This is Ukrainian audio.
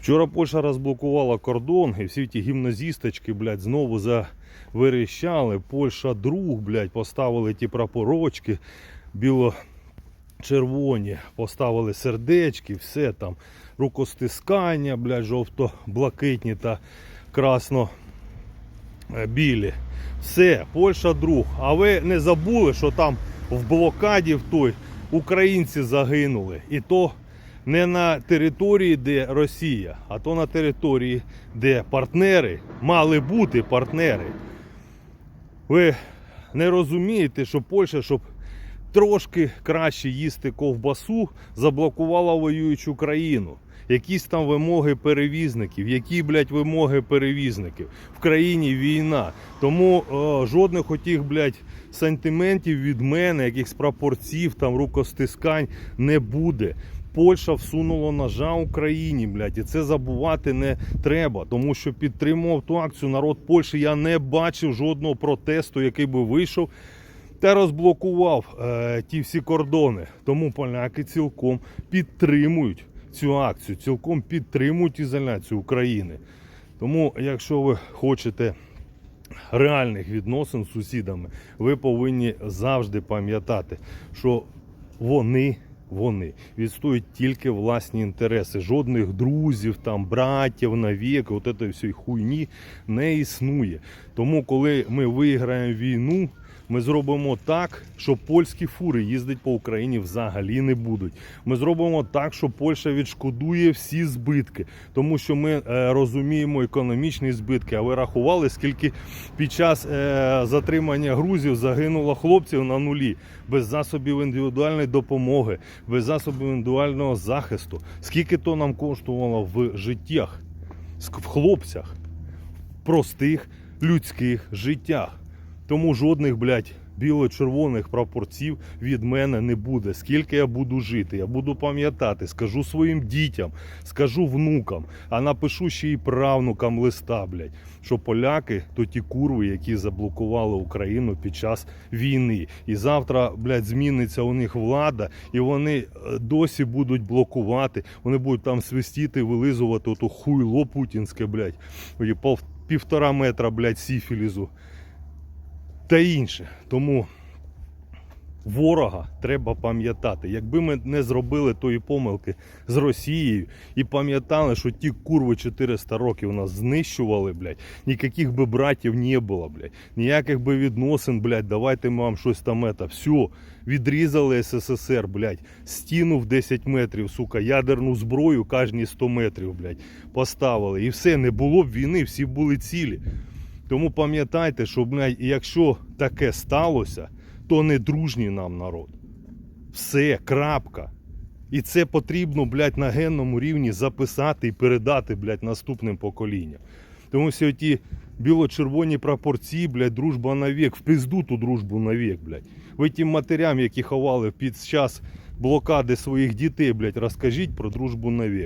Вчора Польща розблокувала кордон, і всі ті гімназісточки, блядь, знову заверещали. Польща друг, блядь, поставили ті прапорочки біло-червоні, поставили сердечки, все там, рукостискання, блядь, жовто-блакитні та красно-білі. Все, Польща друг. А ви не забули, що там в блокаді в той українці загинули. І то не на території, де Росія, а то на території, де партнери мали бути партнери. Ви не розумієте, що Польща, щоб трошки краще їсти ковбасу, заблокувала воюючу країну. Якісь там вимоги перевізників, які, блядь, вимоги перевізників. В країні війна. Тому е, жодних отих, блядь, сантиментів від мене, якихось прапорців, там рукостискань не буде. Польща всунула ножа Україні, блядь, і це забувати не треба, тому що підтримував ту акцію народ Польщі. Я не бачив жодного протесту, який би вийшов та розблокував е, ті всі кордони. Тому поляки цілком підтримують цю акцію, цілком підтримують ізоляцію України. Тому, якщо ви хочете реальних відносин з сусідами, ви повинні завжди пам'ятати, що вони. Вони відстоюють тільки власні інтереси. Жодних друзів, там, братів, навік, от цієї всієї хуйні не існує. Тому, коли ми виграємо війну, ми зробимо так, що польські фури їздити по Україні взагалі не будуть. Ми зробимо так, що Польща відшкодує всі збитки, тому що ми е, розуміємо економічні збитки. А ви рахували, скільки під час е, затримання грузів загинуло хлопців на нулі без засобів індивідуальної допомоги, без засобів індивідуального захисту. Скільки то нам коштувало в життях, в хлопцях, в простих людських життях. Тому жодних, блядь, біло-червоних прапорців від мене не буде. Скільки я буду жити, я буду пам'ятати, скажу своїм дітям, скажу внукам, а напишу ще й правнукам листа, блядь, що поляки то ті курви, які заблокували Україну під час війни. І завтра, блядь, зміниться у них влада, і вони е, досі будуть блокувати, вони будуть там свистіти, вилизувати ото хуйло путінське, блядь, півтора метра, блядь, сіфілізу та інше. Тому ворога треба пам'ятати. Якби ми не зробили тої помилки з Росією і пам'ятали, що ті курви 400 років нас знищували, блядь, ніяких би братів не було, блядь, ніяких би відносин, блядь, давайте ми вам щось там ета. Все, відрізали СССР, блядь, стіну в 10 метрів, сука, ядерну зброю кожні 100 метрів, блядь, поставили. І все, не було б війни, всі були цілі. Тому пам'ятайте, що якщо таке сталося, то не дружній нам народ. Все, крапка. І це потрібно, блядь, на генному рівні записати і передати, блядь, наступним поколінням. Тому всі ті біло-червоні прапорці, блядь, дружба навік, в пизду ту дружбу навік, блядь. Ви тим матерям, які ховали під час блокади своїх дітей, блядь, розкажіть про дружбу навік.